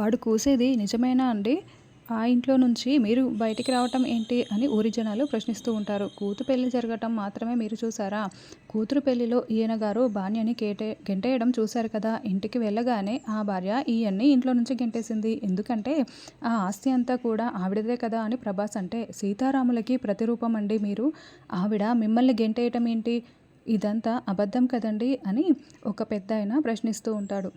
వాడు కూసేది నిజమేనా అండి? ఆ ఇంట్లో నుంచి మీరు బయటికి రావటం ఏంటి అని ఊరి జనాలు ప్రశ్నిస్తూ ఉంటారు. కూతురు పెళ్ళి జరగటం మాత్రమే మీరు చూసారా? కూతురు పెళ్ళిలో ఈయన గారు భార్యని కేటే గెంటేయడం చూశారు కదా. ఇంటికి వెళ్ళగానే ఆ భార్య ఈయన్ని ఇంట్లో నుంచి గెంటేసింది. ఎందుకంటే ఆ ఆస్తి అంతా కూడా ఆవిడదే కదా అని ప్రభాస్ అంటే సీతారాములకి ప్రతిరూపం అండి మీరు. ఆవిడ మిమ్మల్ని గెంటేయటం ఏంటి? ఇదంతా అబద్ధం కదండి అని ఒక పెద్ద ప్రశ్నిస్తూ ఉంటాడు.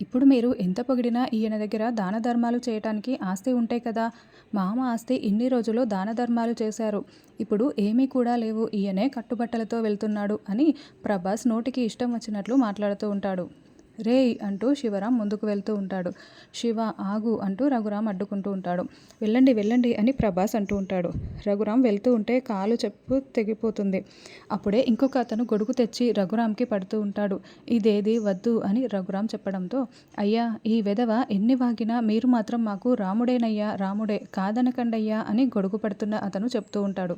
ఇప్పుడు మీరు ఎంత పొగిడినా ఈయన దగ్గర దాన ధర్మాలు చేయటానికి ఆస్తి ఉంటే కదా. మామ ఆస్తి ఇన్ని రోజులు దాన ధర్మాలు చేశారు. ఇప్పుడు ఏమీ కూడా లేవు. ఈయనే కట్టుబట్టలతో వెళ్తున్నాడు అని ప్రభాస్ నోటికి ఇష్టం వచ్చినట్లు మాట్లాడుతూ ఉంటాడు. రేయ్ అంటూ శివరాం ముందుకు వెళ్తూ ఉంటాడు. శివ ఆగు అంటూ రఘురాం అడ్డుకుంటూ ఉంటాడు. వెళ్ళండి వెళ్ళండి అని ప్రభాస్ అంటూ ఉంటాడు. రఘురాం వెళ్తూ ఉంటే కాలు చెప్పు తెగిపోతుంది. అప్పుడే ఇంకొక అతను గొడుగు తెచ్చి రఘురాంకి పడుతూ ఉంటాడు. ఇదేది వద్దు అని రఘురాం చెప్పడంతో అయ్యా ఈ వెధవ ఎన్ని వాగినా మీరు మాత్రం మాకు రాముడేనయ్యా రాముడే కాదనకండయ్యా అని గొడుగు పడుతున్న అతను చెప్తూ ఉంటాడు.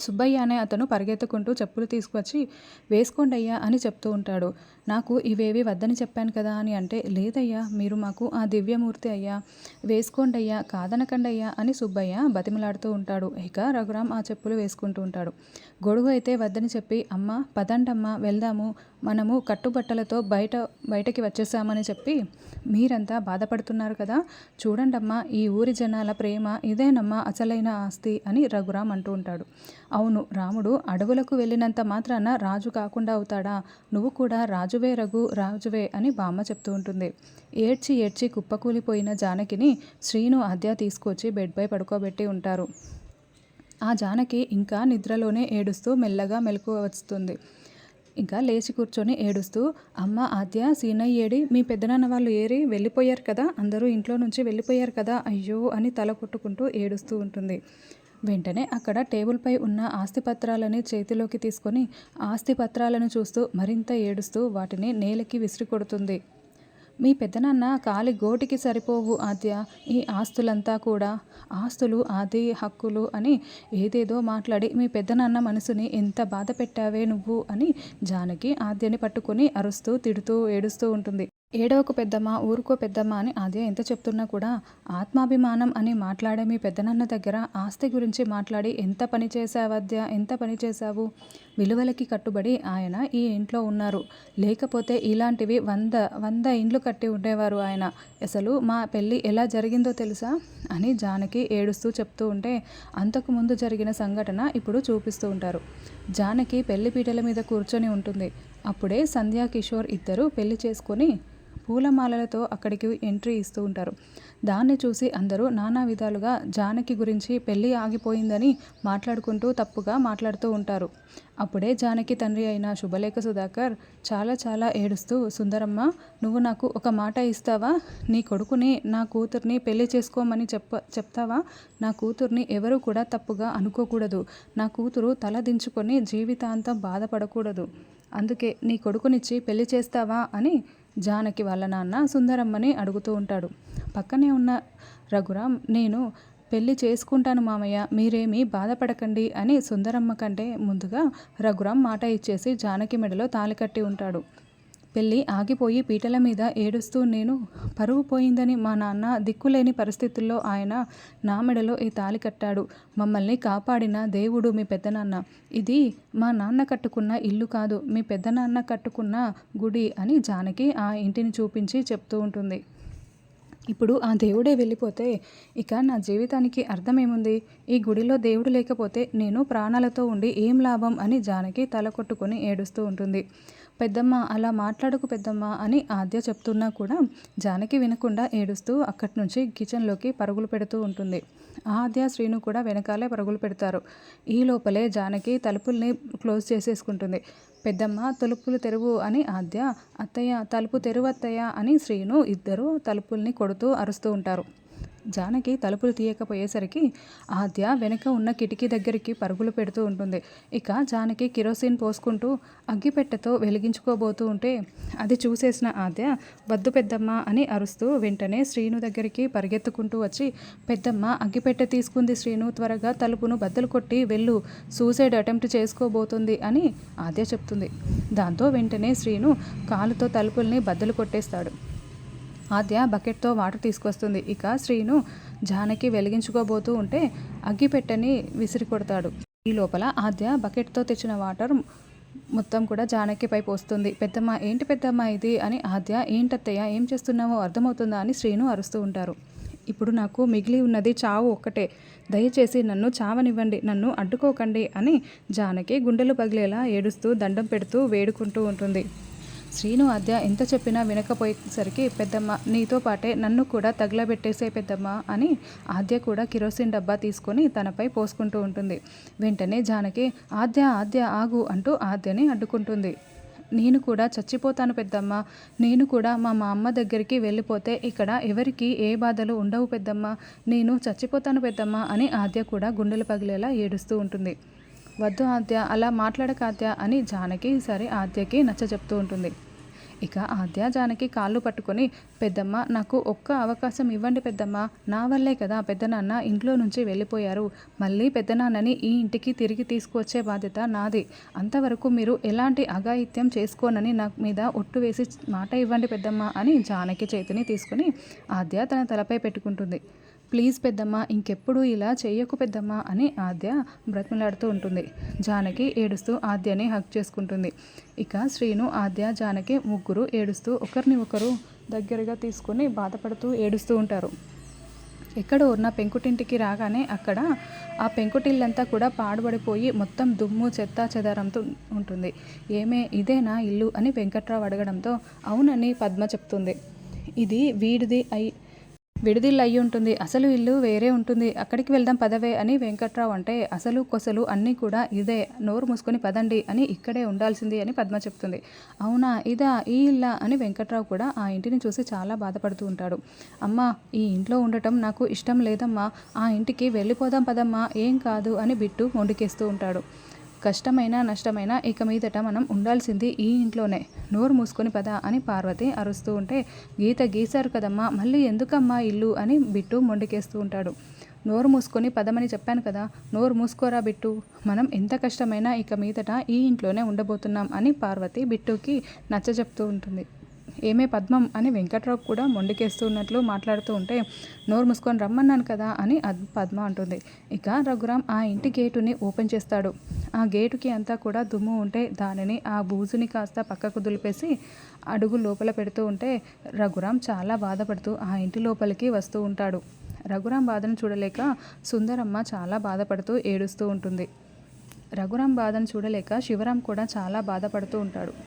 సుబ్బయ్య అనే అతను పరిగెత్తుకుంటూ చెప్పులు తీసుకొచ్చి వేసుకోండి అయ్యా అని చెప్తూ ఉంటాడు. నాకు ఇవేవి వద్దని చెప్పాను కదా అని అంటే లేదయ్యా మీరు మాకు ఆ దివ్యమూర్తి అయ్యా వేసుకోండి అయ్యా కాదనకండి అయ్యా అని సుబ్బయ్య బతిమలాడుతూ ఉంటాడు. ఇక రఘురామ్ ఆ చెప్పులు వేసుకుంటూ ఉంటాడు. గొడుగు అయితే వద్దని చెప్పి అమ్మ పదండమ్మ వెళ్దాము మనము కట్టుబట్టలతో బయట బయటకి వచ్చేసామని చెప్పి మీరంతా బాధపడుతున్నారు కదా. చూడండమ్మా ఈ ఊరి జనాల ప్రేమ ఇదేనమ్మా అసలైన ఆస్తి అని రఘురామ్ అంటూ ఉంటాడు. అవును రాముడు అడవులకు వెళ్ళినంత మాత్రాన రాజు కాకుండా అవుతాడా? నువ్వు కూడా రాజు రాజువే రఘు రాజువే అని బామ్మ చెప్తూ ఉంటుంది. ఏడ్చి ఏడ్చి కుప్పకూలిపోయిన జానకిని శ్రీను ఆద్య తీసుకొచ్చి బెడ్పై పడుకోబెట్టి ఉంటారు. ఆ జానకి ఇంకా నిద్రలోనే ఏడుస్తూ మెల్లగా మెలకు వస్తుంది. ఇంకా లేచి కూర్చొని ఏడుస్తూ అమ్మ ఆద్య సీనయ్య ఏడి మీ పెద్దనాన్న వాళ్ళు ఏరి వెళ్ళిపోయారు కదా? అందరూ ఇంట్లో నుంచి వెళ్ళిపోయారు కదా? అయ్యో అని తల కొట్టుకుంటూ ఏడుస్తూ ఉంటుంది. వెంటనే అక్కడ టేబుల్పై ఉన్న ఆస్తిపత్రాలని చేతిలోకి తీసుకొని ఆస్తిపత్రాలను చూస్తూ మరింత ఏడుస్తూ వాటిని నేలకి విసిరి కొడుతుంది. మీ పెద్దనాన్న కాలి గోటికి సరిపోవు ఆద్య. ఈ ఆస్తులంతా కూడా ఆస్తులు ఆది హక్కులు అని ఏదేదో మాట్లాడి మీ పెద్దనాన్న మనసుని ఎంత బాధ పెట్టావే నువ్వు అని జానకి ఆద్యని పట్టుకొని అరుస్తూ తిడుతూ ఏడుస్తూ ఉంటుంది. ఏడవకు పెద్దమ్మ ఊరుకో పెద్దమ్మ అని అదే ఎంత చెప్తున్నా కూడా ఆత్మాభిమానం అని మాట్లాడే మీ పెద్దనాన్న దగ్గర ఆస్తి గురించి మాట్లాడి ఎంత పని చేశావద్య ఎంత పని చేశావు? విలువలకి కట్టుబడి ఆయన ఈ ఇంట్లో ఉన్నారు. లేకపోతే ఇలాంటివి వంద వంద ఇండ్లు కట్టి ఉండేవారు ఆయన. అసలు మా పెళ్ళి ఎలా జరిగిందో తెలుసా? అని జానకి ఏడుస్తూ చెప్తూ ఉంటే అంతకుముందు జరిగిన సంఘటన ఇప్పుడు చూపిస్తూ ఉంటారు. జానకి పెళ్ళి పీటల మీద కూర్చొని ఉంటుంది. అప్పుడే సంధ్యా కిషోర్ ఇద్దరు పెళ్ళి చేసుకొని పూలమాలలతో అక్కడికి ఎంట్రీ ఇస్తూ ఉంటారు. దాన్ని చూసి అందరూ నానా విధాలుగా జానకి గురించి పెళ్ళి ఆగిపోయిందని మాట్లాడుకుంటూ తప్పుగా మాట్లాడుతూ ఉంటారు. అప్పుడే జానకి తండ్రి అయిన శుభలేఖ సుధాకర్ చాలా చాలా ఏడుస్తూ సుందరమ్మ నువ్వు నాకు ఒక మాట ఇస్తావా? నీ కొడుకుని నా కూతుర్ని పెళ్ళి చేసుకోమని చెప్ప చెప్తావా? నా కూతుర్ని ఎవరు కూడా తప్పుగా అనుకోకూడదు. నా కూతురు తల దించుకొని జీవితాంతం బాధపడకూడదు. అందుకే నీ కొడుకునిచ్చి పెళ్ళి చేస్తావా? అని జానకి వాళ్ళ నాన్న సుందరమ్మని అడుగుతూ ఉంటాడు. పక్కనే ఉన్న రఘురామ్ నేను పెళ్ళి చేసుకుంటాను మామయ్య మీరేమీ బాధపడకండి అని సుందరమ్మ కంటే ముందుగా రఘురామ్ మాట ఇచ్చేసి జానకి మెడలో తాలి కట్టి ఉంటాడు. పెళ్ళి ఆగిపోయి పీటల మీద ఏడుస్తూ నేను పరువు పోయిందని మా నాన్న దిక్కులేని పరిస్థితుల్లో ఆయన నా మెడలో ఈ తాలి కట్టాడు. మమ్మల్ని కాపాడిన దేవుడు మీ పెద్దనాన్న. ఇది మా నాన్న కట్టుకున్న ఇల్లు కాదు మీ పెద్దనాన్న కట్టుకున్న గుడి అని జానకి ఆ ఇంటిని చూపించి చెప్తూ ఉంటుంది. ఇప్పుడు ఆ దేవుడే వెళ్ళిపోతే ఇక నా జీవితానికి అర్థమేముంది? ఈ గుడిలో దేవుడు లేకపోతే నేను ప్రాణాలతో ఉండి ఏం లాభం? అని జానకి తల కొట్టుకొని ఏడుస్తూ ఉంటుంది. పెద్దమ్మ అలా మాట్లాడకు పెద్దమ్మ అని ఆద్య చెప్తున్నా కూడా జానకి వినకుండా ఏడుస్తూ అక్కడి నుంచి కిచెన్లోకి పరుగులు పెడుతూ ఉంటుంది. ఆద్య శ్రీను కూడా వెనకాలే పరుగులు పెడతారు. ఈ లోపలే జానకి తలుపుల్ని క్లోజ్ చేసేసుకుంటుంది. పెద్దమ్మ తలుపులు తెరువు అని ఆద్య అత్తయ్య తలుపు తెరువు అత్తయ్య అని శ్రీను ఇద్దరు తలుపుల్ని కొడుతూ అరుస్తూ ఉంటారు. జానకి తలుపులు తీయకపోయేసరికి ఆద్య వెనుక ఉన్న కిటికీ దగ్గరికి పరుగులు పెడుతూ ఉంటుంది. ఇక జానకి కిరోసిన్ పోసుకుంటూ అగ్గిపెట్టెతో వెలిగించుకోబోతూ ఉంటే అది చూసేసిన ఆద్య వద్దు పెద్దమ్మ అని అరుస్తూ వెంటనే శ్రీను దగ్గరికి పరిగెత్తుకుంటూ వచ్చి పెద్దమ్మ అగ్గిపెట్టె తీసుకుంది శ్రీను త్వరగా తలుపును బద్దలు కొట్టి వెళ్ళు సూసైడ్ అటెంప్ట్ చేసుకోబోతుంది అని ఆద్య చెప్తుంది. దాంతో వెంటనే శ్రీను కాలుతో తలుపుల్ని బద్దలు కొట్టేస్తాడు. ఆద్య బకెట్తో వాటర్ తీసుకొస్తుంది. ఇక శ్రీను జానకి వెలిగించుకోబోతూ ఉంటే అగ్గిపెట్టని విసిరి కొడతాడు. ఈ లోపల ఆద్య బకెట్తో తెచ్చిన వాటర్ మొత్తం కూడా జానకిపై పోస్తుంది. పెద్దమ్మ ఏంటి పెద్దమ్మ ఇది? అని ఆద్య ఏంటత్తయ్య ఏం చేస్తున్నావో అర్థమవుతుందా? అని శ్రీను అరుస్తూ ఉంటారు. ఇప్పుడు నాకు మిగిలి ఉన్నది చావు ఒక్కటే. దయచేసి నన్ను చావనివ్వండి నన్ను అడ్డుకోకండి అని జానకి గుండెలు పగిలేలా ఏడుస్తూ దండం పెడుతూ వేడుకుంటూ ఉంటుంది. శ్రీను ఆద్య ఎంత చెప్పినా వినకపోయేసరికి పెద్దమ్మ నీతో పాటే నన్ను కూడా తగలబెట్టేసే పెద్దమ్మ అని ఆద్య కూడా కిరోసిన్ డబ్బా తీసుకొని తనపై పోసుకుంటూ ఉంటుంది. వెంటనే జానకి ఆద్య ఆద్య ఆగు అంటూ ఆద్యని అడ్డుకుంటుంది. నేను కూడా చచ్చిపోతాను పెద్దమ్మ. నేను కూడా మా మా అమ్మ దగ్గరికి వెళ్ళిపోతే ఇక్కడ ఎవరికి ఏ బాధలు ఉండవు పెద్దమ్మ. నేను చచ్చిపోతాను పెద్దమ్మ అని ఆద్య కూడా గుండెలు పగిలేలా ఏడుస్తూ ఉంటుంది. వద్దు ఆద్య అలా మాట్లాడక ఆద్య అని జానకి ఈసారి ఆద్యకి నచ్చ చెప్తూ ఉంటుంది. ఇక ఆద్య జానకి కాళ్ళు పట్టుకొని పెద్దమ్మ నాకు ఒక్క అవకాశం ఇవ్వండి పెద్దమ్మ. నా వల్లే కదా పెద్దనాన్న ఇంట్లో నుంచి వెళ్ళిపోయారు. మళ్ళీ పెద్దనాన్నని ఈ ఇంటికి తిరిగి తీసుకువచ్చే బాధ్యత నాది. అంతవరకు మీరు ఎలాంటి అఘాయిత్యం చేసుకోనని నా మీద ఒట్టు వేసి మాట ఇవ్వండి పెద్దమ్మ అని జానకి చేతిని తీసుకుని ఆద్య తన తలపై పెట్టుకుంటుంది. ప్లీజ్ పెద్దమ్మ ఇంకెప్పుడు ఇలా చెయ్యకు పెద్దమ్మ అని ఆద్య బ్రతిమలాడుతూ ఉంటుంది. జానకి ఏడుస్తూ ఆద్యని హక్ చేసుకుంటుంది. ఇక శ్రీను ఆద్య జానకి ముగ్గురు ఏడుస్తూ ఒకరిని ఒకరు దగ్గరగా తీసుకొని బాధపడుతూ ఏడుస్తూ ఉంటారు. ఎక్కడ ఉన్న పెంకుటింటికి రాగానే అక్కడ ఆ పెంకుటిల్లంతా కూడా పాడుబడిపోయి మొత్తం దుమ్ము చెత్త చెదారంతో ఉంటుంది. ఏమే ఇదేనా ఇల్లు అని వెంకట్రావు అడగడంతో అవునని పద్మ చెప్తుంది. ఇది వీడిది అయి విడిదిల్లు అయి ఉంటుంది. అసలు ఇల్లు వేరే ఉంటుంది. అక్కడికి వెళ్దాం పదవే అని వెంకట్రావు అంటే అసలు కొసలు అన్నీ కూడా ఇదే. నోరు మూసుకొని పదండి అని ఇక్కడే ఉండాల్సింది అని పద్మ చెప్తుంది. అవునా? ఇదా? ఈ ఇల్లా? అని వెంకట్రావు కూడా ఆ ఇంటిని చూసి చాలా బాధపడుతూ ఉంటాడు. అమ్మ ఈ ఇంట్లో ఉండటం నాకు ఇష్టం లేదమ్మా. ఆ ఇంటికి వెళ్ళిపోదాం పదమ్మా. ఏం కాదు అని బిట్టు మొండికేస్తూ ఉంటాడు. కష్టమైనా నష్టమైనా ఇక మీదట మనం ఉండాల్సింది ఈ ఇంట్లోనే. నోరు మూసుకొని పద అని పార్వతి అరుస్తూ ఉంటే గీత గీశారు కదమ్మా మళ్ళీ ఎందుకమ్మా ఇల్లు అని బిట్టు మొండికేస్తూ ఉంటాడు. నోరు మూసుకొని పదమని చెప్పాను కదా నోరు మూసుకోరా బిట్టు? మనం ఎంత కష్టమైనా ఇక మీదట ఈ ఇంట్లోనే ఉండబోతున్నాం అని పార్వతి బిట్టుకి నచ్చ చెప్తూ ఉంటుంది. ఏమే పద్మం అని వెంకట్రావు కూడా మొండికేస్తున్నట్లు మాట్లాడుతూ ఉంటే నోరు మూసుకొని రమ్మన్నాను కదా అని పద్మ అంటుంది. ఇక రఘురామ్ ఆ ఇంటి గేటుని ఓపెన్ చేస్తాడు. ఆ గేటుకి అంతా కూడా దుమ్ము ఉంటే దానిని ఆ బూజుని కాస్త పక్కకు దులిపేసి అడుగు లోపల పెడుతూ ఉంటే రఘురామ్ చాలా బాధపడుతూ ఆ ఇంటి లోపలికి వస్తూ ఉంటాడు. రఘురామ్ బాధను చూడలేక సుందరమ్మ చాలా బాధపడుతూ ఏడుస్తూ ఉంటుంది. రఘురామ్ బాధను చూడలేక శివరాం కూడా చాలా బాధపడుతూ ఉంటాడు.